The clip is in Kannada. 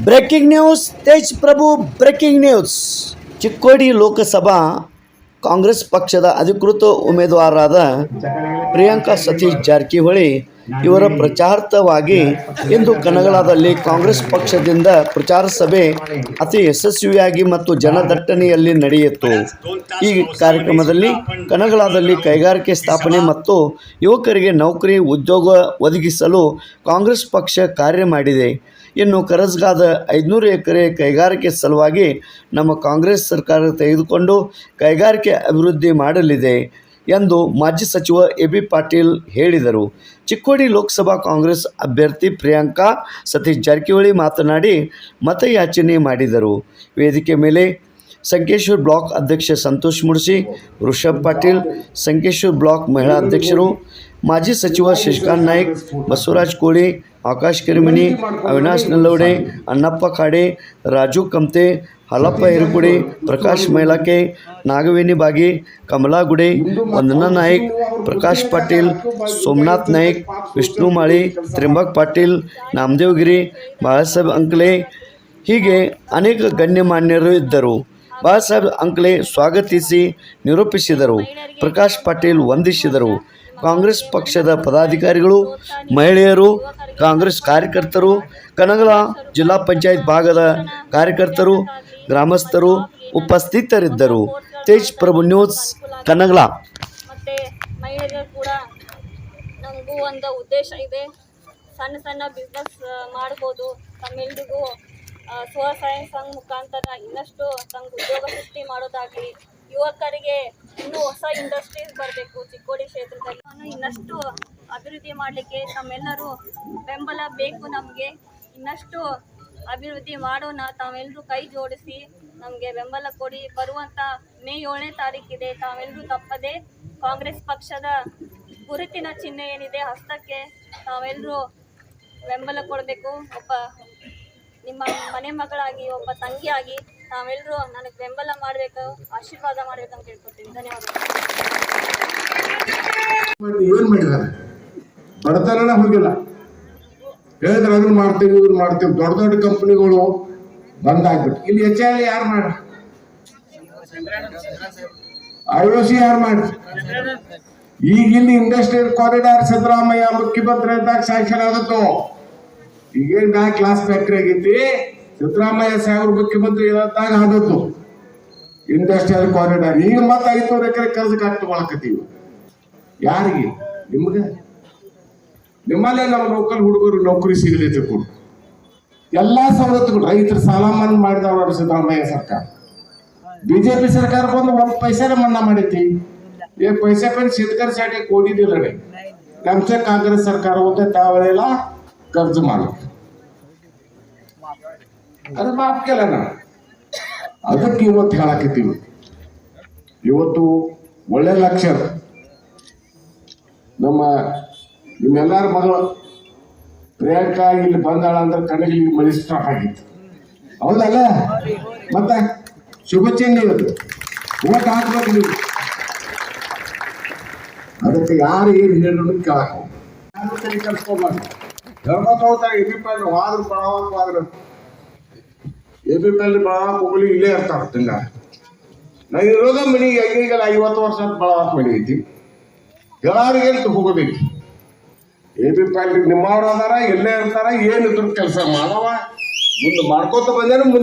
Breaking news Tej Prabhu breaking news Chikkodi Lok Sabha Congress ಪಕ್ಷದ ಅಧಿಕೃತ ಉಮೇದುವಾರರಾದ ಪ್ರಿಯಾಂಕಾ ಸತೀಶ್ ಜಾರಕಿಹೊಳಿ ಇವರ ಪ್ರಚಾರಾರ್ಥವಾಗಿ ಇಂದು ಕಣಗಳಾದಲ್ಲಿ ಕಾಂಗ್ರೆಸ್ ಪಕ್ಷದಿಂದ ಪ್ರಚಾರ ಸಭೆ ಅತಿ ಯಶಸ್ವಿಯಾಗಿ ಮತ್ತು ಜನದಟ್ಟಣೆಯಲ್ಲಿ ನಡೆಯಿತು. ಈ ಕಾರ್ಯಕ್ರಮದಲ್ಲಿ ಕಣಗಳಾದಲ್ಲಿ ಕೈಗಾರಿಕೆ ಸ್ಥಾಪನೆ ಮತ್ತು ಯುವಕರಿಗೆ ನೌಕರಿ ಉದ್ಯೋಗ ಒದಗಿಸಲು ಕಾಂಗ್ರೆಸ್ ಪಕ್ಷ ಕಾರ್ಯ ಮಾಡಿದೆ. ಇನ್ನು ಕರಸ್ಗಾದ ಐದುನೂರು ಎಕರೆ ಕೈಗಾರಿಕೆ ಸಲುವಾಗಿ ನಮ್ಮ ಕಾಂಗ್ರೆಸ್ ಸರ್ಕಾರ ತೆಗೆದುಕೊಂಡು ಕೈಗಾರಿಕೆ ಅಭಿವೃದ್ಧಿ ಮಾಡಲಿದೆ. ಎಂದು ಮಾಜಿ ಸಚಿವ ಎ ಬಿ ಪಾಟೀಲ್ ಹೇಳಿದರು. ಚಿಕ್ಕೋಡಿ ಲೋಕಸಭಾ ಕಾಂಗ್ರೆಸ್ ಅಭ್ಯರ್ಥಿ ಪ್ರಿಯಾಂಕಾ ಸತೀಶ್ ಜಾರಕಿಹೊಳಿ ಮಾತನಾಡಿ ಮತಯಾಚನೆ ಮಾಡಿದರು. ವೇದಿಕೆ ಮೇಲೆ ಸಂಕೇಶ್ವರ್ ಬ್ಲಾಕ್ ಅಧ್ಯಕ್ಷ ಸಂತೋಷ್ ಮುಡ್ಸಿ ಋಷಭ್ ಪಾಟೀಲ್ ಸಂಕೇಶ್ವರ್ ಬ್ಲಾಕ್ ಮಹಿಳಾ ಅಧ್ಯಕ್ಷರು ಮಾಜಿ ಸಚಿವ ಶಶಿಕಾಂತ್ ನಾಯ್ಕ್ ಬಸವರಾಜ್ ಕೋಳಿ ಆಕಾಶ್ ಕಿರಿಮಿನಿ ಅವಿನಾಶ್ ನಲ್ಲವಡೆ ಅಣ್ಣಪ್ಪ ಖಾಡೆ ರಾಜು ಕಮ್ತೆ ಹಾಲಪ್ಪ ಹಿರುಕುಡಿ ಪ್ರಕಾಶ್ ಮೈಲಾಕೆ ನಾಗವೇಣಿ ಬಾಗಿ ಕಮಲಾ ಗುಡೆ ವಂದನಾ ನಾಯ್ಕ್ ಪ್ರಕಾಶ್ ಪಾಟೀಲ್ ಸೋಮನಾಥ್ ನಾಯ್ಕ್ ವಿಷ್ಣು ಮಾಳಿ ತ್ರಿಂಬಕ್ ಪಾಟೀಲ್ ನಾಮದೇವ್ಗಿರಿ ಬಾಳಾಸಾಹೇಬ್ ಅಂಕ್ಲೆ ಹೀಗೆ ಅನೇಕ ಗಣ್ಯಮಾನ್ಯರು ಇದ್ದರು ಬಾಳಾಸಾಹೇಬ್ ಅಂಕ್ಲೆ ಸ್ವಾಗತಿಸಿ ನಿರೂಪಿಸಿದರು. ಪ್ರಕಾಶ್ ಪಾಟೀಲ್ ವಂದಿಸಿದರು. ಕಾಂಗ್ರೆಸ್ ಪಕ್ಷದ ಪದಾಧಿಕಾರಿಗಳು, ಮಹಿಳೆಯರು, ಕಾಂಗ್ರೆಸ್ ಕಾರ್ಯಕರ್ತರು, ಕನಗಲ ಜಿಲ್ಲಾ ಪಂಚಾಯತ್ ಭಾಗದ ಕಾರ್ಯಕರ್ತರು, ಗ್ರಾಮಸ್ಥರು ಉಪಸ್ಥಿತರಿದ್ದರು. ತೇಜ್ ಪ್ರಭು ನ್ಯೂಸ್, ಕನಗಲ. ಉದ್ದೇಶ ಇದೆ. ಸಣ್ಣ ಸಣ್ಣ ಬಿಸ್ನೆಸ್ ಮಾಡ್ಬೋದು. ತಮ್ಮೆಲ್ರಿಗೂ ಸ್ವಸಹಾಯ ಸಂಘ ಮುಖಾಂತರ ಇನ್ನಷ್ಟು ತಮ್ಗೆ ಉದ್ಯೋಗ ಸೃಷ್ಟಿ ಮಾಡೋದಾಗಲಿ, ಯುವಕರಿಗೆ ಇನ್ನೂ ಹೊಸ ಇಂಡಸ್ಟ್ರೀಸ್ ಬರಬೇಕು ಚಿಕ್ಕೋಡಿ ಕ್ಷೇತ್ರದಲ್ಲಿ. ಇನ್ನಷ್ಟು ಅಭಿವೃದ್ಧಿ ಮಾಡಲಿಕ್ಕೆ ತಮ್ಮೆಲ್ಲರೂ ಬೆಂಬಲ ಬೇಕು ನಮಗೆ. ಇನ್ನಷ್ಟು ಅಭಿವೃದ್ಧಿ ಮಾಡೋಣ ತಾವೆಲ್ಲರೂ ಕೈ ಜೋಡಿಸಿ ನಮಗೆ ಬೆಂಬಲ ಕೊಡಿ. ಬರುವಂಥ ಮೇ ಏಳನೇ ತಾರೀಕಿದೆ. ತಾವೆಲ್ಲರೂ ತಪ್ಪದೆ ಕಾಂಗ್ರೆಸ್ ಪಕ್ಷದ ಗುರುತಿನ ಚಿಹ್ನೆ ಏನಿದೆ ಹಸ್ತಕ್ಕೆ ತಾವೆಲ್ಲರೂ ಬೆಂಬಲ ಕೊಡಬೇಕು. ಒಬ್ಬ ನಿಮ್ಮ ಮನೆ ಮಗಳಾಗಿ, ಒಬ್ಬ ತಂಗಿಯಾಗಿ ತಾವೆಲ್ಲರೂ ನನಗೆ ಬೆಂಬಲ ಮಾಡಬೇಕು, ಆಶೀರ್ವಾದ ಮಾಡಬೇಕು ಅಂತ ಕೇಳ್ಕೊತೀನಿ ಧನ್ಯವಾದಗಳು ಏನು ಬಡತನನ ಹೋಗಿಲ್ಲ. ಹೇಳಿದ್ರೆ ಅದನ್ನ ಮಾಡ್ತೀವಿ ಇದನ್ನ ಮಾಡ್ತೀವಿ. ದೊಡ್ಡ ದೊಡ್ಡ ಕಂಪನಿಗಳು ಬಂದಾಗ್ಬಿಟ್ಟು. ಇಲ್ಲಿ ಎಚ್ ಎಲ್ ಯಾರು ಮಾಡ ಐ ಒ ಸಿ ಯಾರು ಮಾಡಿ ಈಗ ಇಲ್ಲಿ ಇಂಡಸ್ಟ್ರಿಯಲ್ ಕಾರಿಡಾರ್ ಸಿದ್ದರಾಮಯ್ಯ ಮುಖ್ಯಮಂತ್ರಿ ಇದ್ದಾಗ ಸ್ಯಾಂಕ್ಷನ್ ಆದತ್ತು ಈಗೇನ್ ಮ್ಯಾ ಕ್ಲಾಸ್ ಫ್ಯಾಕ್ಟ್ರಿ ಆಗೈತಿ ಸಿದ್ದರಾಮಯ್ಯ ಸಾಹೇಬ್ರ ಮುಖ್ಯಮಂತ್ರಿ ಇರತ್ತಾಗ ಆದದ್ದು ಇಂಡಸ್ಟ್ರಿಯಲ್ ಕಾರಿಡಾರ್ ಈಗ ಮತ್ತೆ ಐದುನೂರು ಎಕರೆ ಕೆಲಸ ಕಟ್ಟಿಕೊಳ್ಳಕತ್ತೀವಿ ತಗೊಳಕತ್ತೀವಿ ಯಾರಿಗೆ? ನಿಮ್ಗೆ? ನಿಮ್ಮಲ್ಲೇ ನಮ್ಮ ಲೋಕಲ್ ಹುಡುಗರು ನೌಕರಿ ಸಿಗಲಿದ್ದು ಕೂಡ. ಎಲ್ಲಾ ಸವಲತ್ತುಗಳು. ರೈತರ ಸಾಲ ಮನ್ನಾ ಮಾಡಿದವರು ಸಿದ್ದರಾಮಯ್ಯ ಸರ್ಕಾರ. ಬಿಜೆಪಿ ಸರ್ಕಾರ ಬಂದು ಒಂದ್ ಪೈಸೆ ಮನ್ನಾ ಮಾಡೈತಿ. ಏ ಪೈಸೆ ಪೆನ್ ಶೇತಕರ್ साठी ಕೊಡಿದಿಲ್ಲ ಕಮ್ಸೆ ಕಾಂಗ್ರೆಸ್ ಸರ್ಕಾರ ಹೋಗುತ್ತೆ ತಾವಳೆಲ್ಲ कर्ज मागत ಅದು ಮಾಫ್ केलं ना ಅದಕ್ಕೆ ಇವತ್ತು ಹೇಳಕತ್ತೀವಿ ಇವತ್ತು ಒಳ್ಳೆ ಲಕ್ಷ್ಯ ನಮ್ಮ ನಿಮ್ಮೆಲ್ಲರ ಮಗಳು ಪ್ರಿಯಾಂಕಾ ಇಲ್ಲಿ ಬಂದಾಳ ಅಂದ್ರೆ ಕಣ್ಣಿಗೆ ಮಳಿ ಸ್ಟಾರ್ಟ್ ಆಗಿತ್ತು ಹೌದಲ್ಲ ಮತ್ತೆ ಶುಭ ಚಿಹ್ನೆ ಇವತ್ತು ಓಟ್ ಹಾಕ್ಬೇಕು ನೀವು ಅದಕ್ಕೆ ಯಾರು ಏನು ಹೇಳಿದ್ರು ಕೇಳಕ್ ಹೋಗ್ಬೇಡಿ. ಯಾರು ತಲೆ ಕೆಡ್ಸ್ಕೊಬಾರ್ದು ಹೋಗ್ತಾರೆ ಎ ಬಿ ಪಿ ಎಲ್ ಬಳವಾಕ್ ವಾದ್ರು ಎ ಬಿ ಪಿ ಎಲ್ ಬಳವಾಕ್ ಹೋಗ್ಲಿ ಇಲ್ಲೇ ಇರ್ತಾರ ತಿಂಗ ನಾ ಇರೋದ ಮನಿ ಈಗಲ್ಲ ಐವತ್ತು ವರ್ಷ ಬಳವಾಕ್ ಮನಿ ಐತಿ. ಎಲ್ಲಾರಿಗೆ ಅಂತ ಹೋಗಬೇಕು. ಎ ಬಿ ಪಿ ಎಲ್ ನಿಮ್ಮವ್ರು ಅದಾರ, ಎಲ್ಲೇ ಇರ್ತಾರ, ಏನಿದ್ರು ಕೆಲಸ ಮಾಡವ. ಮುಂದೆ ಮಾಡ್ಕೋತ ಬಂದೇನು ಮುಂದೆ